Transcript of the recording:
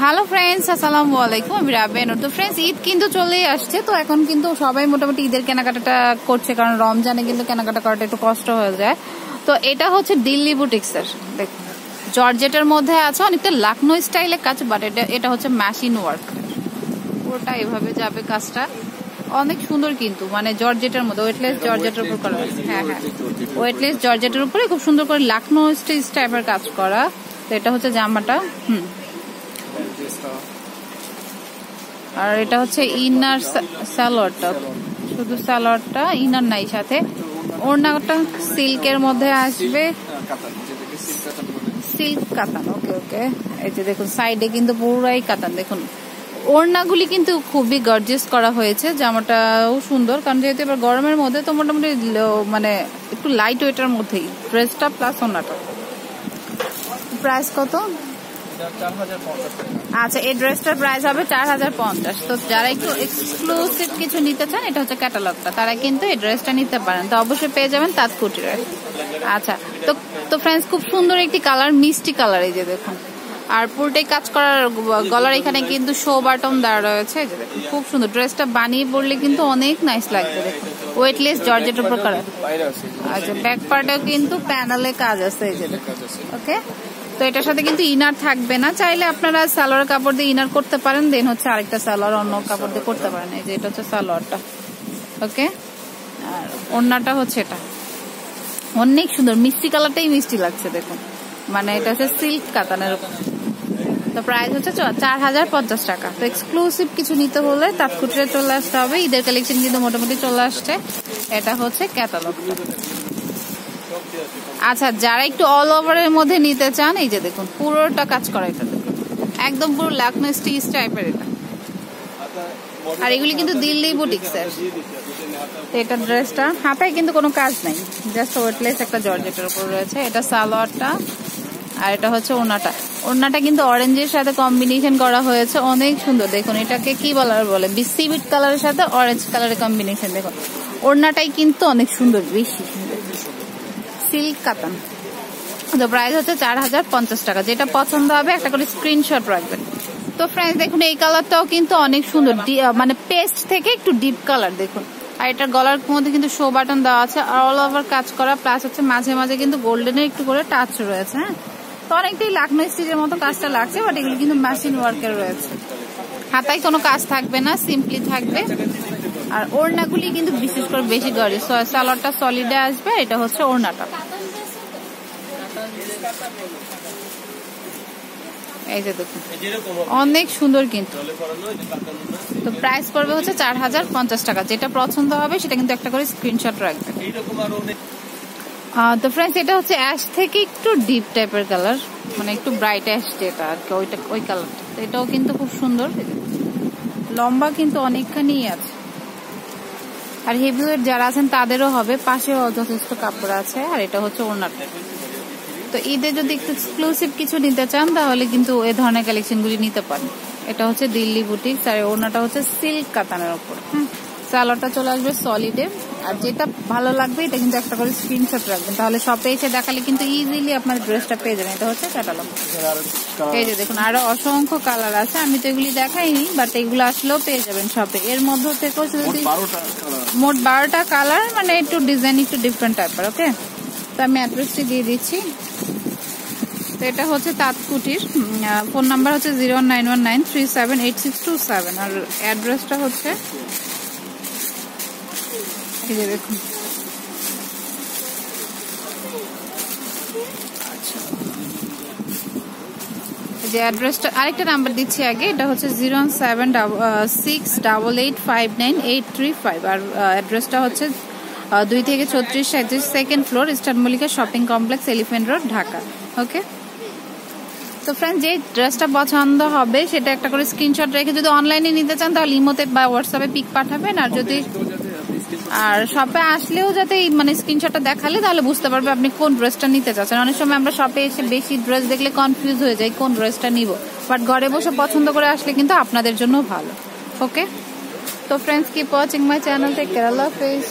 Hello friends আসসালামু আলাইকুম আমি রাবেন তো ফ্রেন্ডস ঈদ কিন্তু চলেই আসছে। তো এখন কিন্তু সবাই মোটামুটি ঈদের কেনাকাটাটা করছে কারণ রমজানে কিন্তু কেনাকাটা করাটা একটু কষ্ট হয়ে যায়। তো এটা হচ্ছে দিল্লি বুটিক্সের দেখুন জর্জেটের মধ্যে আছে অনেকটা লাকনো স্টাইলের কাজ বাট এটা এটা হচ্ছে মেশিন ওয়ার্ক পুরোটা এভাবে যাবে কাজটা। অনেক সুন্দর কিন্তু মানে জর্জেটের মধ্যে ওয়েটলেস জর্জেটের উপর করা হ্যাঁ। হ্যাঁ ওয়েটলেস জর্জেটের উপরে খুব সুন্দর করে লাকনো স্টিচ টাইপের কাজ করা। তো এটা হচ্ছে জামাটা। হুম। আর এটা হচ্ছে ইনার স্যালোয়ারটা শুধু স্যালোয়ারটা ইনার নাই সাথে। ওড়নাটা সিল্কের মধ্যে আসবে। সিল্ক কাতান ওকে ওকে এই যে দেখুন সাইডে কিন্তু পুরাই কাতান দেখুন। ওড়নাগুলি কিন্তু খুবই গর্জিয়াস করা হয়েছে, জামাটাও সুন্দর। কারণ যেহেতু এবার গরমের মধ্যে, তো মোটামুটি মানে একটু লাইট ওয়েটার মধ্যেই। ড্রেসটা প্লাস ওড়নাটা। প্রাইস কত? আচ্ছা এই ড্রেসটার প্রাইস হবে চার হাজার পঞ্চাশ। তো যারা একটু এক্সক্লুসিভ কিছু নিতে চান এটা হচ্ছে ক্যাটালগটা তারা কিন্তু এই ড্রেসটা নিতে পারেন। তো অবশ্যই পেয়ে যাবেন তাঁত কুটিরে আচ্ছা তো তো ফ্রেন্ডস খুব সুন্দর একটি কালার মিষ্টি কালার এই যে দেখুন। আর পুরোটাই কাজ করার গলার এখানে কিন্তু শো বাটন দেওয়া রয়েছে। খুব সুন্দর। ড্রেসটা বানিয়ে পড়লে কিন্তু অনেক নাইস লাগবে দেখুন। ওয়েটলেস জর্জেটের উপর করা আচ্ছা ব্যাক পার্টেও কিন্তু প্যানেলে কাজ আছে এই যে দেখুন। ওকে তো এটার সাথে কিন্তু ইনার থাকবে না। চাইলে আপনারা সালোয়ার কাপড় দিয়ে ইনার করতে পারেন দেন হচ্ছে আরেকটা সালোয়ার, অন্য কাপড় দিয়ে করতে পারেন। এই যে এটা হচ্ছে সালোয়ারটা। ওকে আর ওড়নাটা হচ্ছে এটা। অনেক সুন্দর, মিষ্টি কালারটাই মিষ্টি লাগছে, দেখুন। মানে এটা হচ্ছে সিল্ক কাতানের তো প্রাইস হচ্ছে চার হাজার পঞ্চাশ টাকা। তো এক্সক্লুসিভ কিছু নিতে হলে তাৎকুটিরে চলে আসতে হবে। ঈদের কালেকশন কিন্তু মোটামুটি চলে আসছে। এটা হচ্ছে ক্যাটালগ আচ্ছা যারা একটু অল ওভারের মধ্যে নিতে চান, এই যে দেখুন, পুরোটা কাজ করা এটা দেখুন। একদম পুরো লাকনো স্টিচ টাইপের এটা। আর এগুলি কিন্তু দিল্লি বুটিক্সের এটা ড্রেসটা হাতায় কিন্তু কোনো কাজ নাই। জাস্ট ওয়েটলেস একটা জর্জেটের উপর রয়েছে। এটা সালোয়ারটা, আর এটা হচ্ছে ওনাটা ওনাটা কিন্তু অরেঞ্জের সাথে কম্বিনেশন করা হয়েছে। অনেক সুন্দর। দেখুন, এটাকে কি বলার বলে? বিসিবিট কালারের সাথে অরেঞ্জ কালারের কম্বিনেশন দেখুন। ওড়নাটাই কিন্তু অনেক সুন্দর, বেশি সিল্ক কাতান। তো প্রাইস হচ্ছে চার হাজার পঞ্চাশ টাকা। যেটা পছন্দ হবে, একটা করে স্ক্রিনশট রাখবেন। তো ফ্রেন্ডস দেখুন, এই কালারটাও কিন্তু অনেক সুন্দর। মানে পেস্ট থেকে একটু ডিপ কালার দেখুন। আর এটার গলার মধ্যে কিন্তু শো বাটন দেওয়া আছে। আর অল ওভার কাজ করা প্লাস হচ্ছে মাঝে মাঝে কিন্তু গোল্ডেনের একটু করে টাচ রয়েছে হ্যাঁ? তো অনেকটাই লাকনো স্টিচের মতো কাজটা লাগছে বাট এগুলো কিন্তু মেশিন ওয়ার্কের রয়েছে। হাতায় কোনো কাজ থাকবে না সিম্পলি থাকবে। আর ওড়নাগুলি কিন্তু বিশেষ করে বেশি গড়ে সালোয়ারটা সলিডে আসবে, এটা হচ্ছে ওড়নাটা। এই যে অনেক সুন্দর কিন্তু। তো প্রাইস পড়বে হচ্ছে চার হাজার পঞ্চাশ টাকা। যেটা পছন্দ হবে, সেটা কিন্তু একটা করে স্ক্রিনশট রাখবে তো ফ্রেন্ডস এটা হচ্ছে অ্যাশ থেকে একটু ডিপ টাইপের কালার মানে একটু ব্রাইট অ্যাশ যেটা আর কি, ওইটা, ওই কালারটা এটাও কিন্তু খুব সুন্দর। লম্বা কিন্তু অনেকখানি আছে। আর হেভিওয়েট যারা আছেন, তাদেরও হবে। পাশেও যথেষ্ট কাপড় আছে, আর এটা হচ্ছে ওনারটা তো ঈদে যদি একটু এক্সক্লুসিভ কিছু নিতে চান, তাহলে কিন্তু এ ধরনের কালেকশনগুলি নিতে পারেন। এটা হচ্ছে দিল্লি বুটিক্স আর ওনাটা হচ্ছে সিল্ক কাতানের ওপর হ্যাঁ সালোয়ারটা চলে আসবে সলিডে আর যেটা ভালো লাগবে এটা কিন্তু একটা করে স্ক্রিনশট রাখবেন। তাহলে শপে এসে দেখালে কিন্তু ইজিলি আপনার ড্রেসটা পেয়ে যাবেন। এটা হচ্ছে ক্যাটালগ এই যে দেখুন আরও অসংখ্য কালার আছে। আমি তো এগুলি দেখাইনি বাট এগুলো আসলেও পেয়ে যাবেন শপে এর মধ্যে থেকেও যদি মোট বারোটা কালার মানে একটু ডিজাইন একটু ডিফারেন্ট টাইপের ওকে তো আমি অ্যাড্রেসটি দিয়ে দিচ্ছি। তো এটা হচ্ছে তাঁতকুটির। ফোন নাম্বার হচ্ছে zero nine one nine three seven eight six two seven আর অ্যাড্রেসটা হচ্ছে যে দেখুন। যে অ্যাড্রেসটা, আরেকটা নাম্বার দিচ্ছি আগে, এটা হচ্ছে zero seven six double eight five nine eight three five. আর অ্যাড্রেসটা হচ্ছে দুই থেকে ছত্রিশ সাঁত্রিশ second floor eastern Mallika shopping complex, elephant road, Dhaka, okay? তো ফ্রেন্ড যে ড্রেসটা পছন্দ হবে, সেটা একটা করে স্ক্রিনশট রেখে যদি অনলাইনে নিতে চান, তাহলে ইমোতে বা হোয়াটসঅ্যাপে পিক পাঠাবেন। আর যদি আর শপে আসলেও যাতে মানে স্ক্রিনশটটা দেখালে, তাহলে বুঝতে পারবে আপনি কোন ড্রেসটা নিতে চাচ্ছেন। অনেক সময় আমরা শপে এসে বেশি ড্রেস দেখলে কনফিউজ হয়ে যাই, কোন ড্রেসটা নিব। বাট ঘরে বসে পছন্দ করে আসলে কিন্তু আপনাদের জন্য ভালো। ওকে তো friends keep watching my channel take care হাফেজ